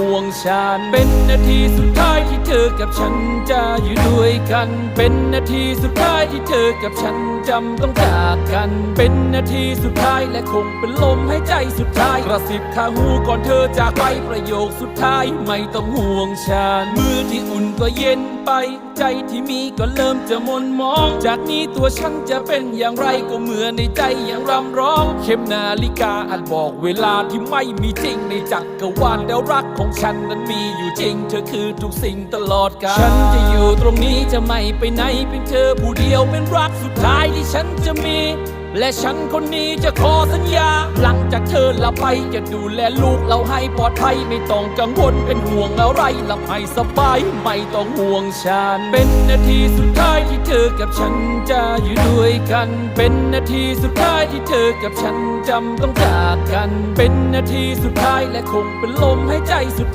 ห่วงฉันเป็นนาทีสุดท้ายที่เธอกับฉันจะอยู่ด้วยกัน เป็นนาทีสุดท้ายที่เธอกับฉันจำต้องจากกัน เป็นนาทีสุดท้ายและคงเป็นลมหายใจสุดท้ายกระสิบข้างหูก่อนเธอจากไปประโยคสุดท้ายไม่ต้องห่วงฉันมือที่อุ่นก็เย็นไปใจที่มีก็เริ่มจะมนมอง จากนี้ตัวฉันจะเป็นอย่างไรก็เหมือนในใจยังรำร้อง เข็มนาฬิกาอาจบอกเวลาที่ไม่มีจริงในจักรวาลแล้วรักของฉันนั้นมีอยู่จริง เธอคือทุกสิ่งตลอดกาลฉันจะอยู่ตรงนี้จะไม่ไปไหนเป็นเธอผู้เดียวเป็นรักสุดท้ายที่ฉันจะมี และฉันคนนี้จะขอสัญญา หลังจากเธอละไปจะดูแลลูกเราให้ปลอดภัยไม่ต้องกังวลเป็นห่วงอะไรหลับให้สบายไม่ต้องห่วงฉัน เป็นนาทีสุดท้ายที่เธอกับฉันจะอยู่ด้วยกัน เป็นนาทีสุดท้ายที่เธอกับฉันจำต้องจากกัน เป็นนาทีสุดท้ายและคงเป็นลมหายใจสุด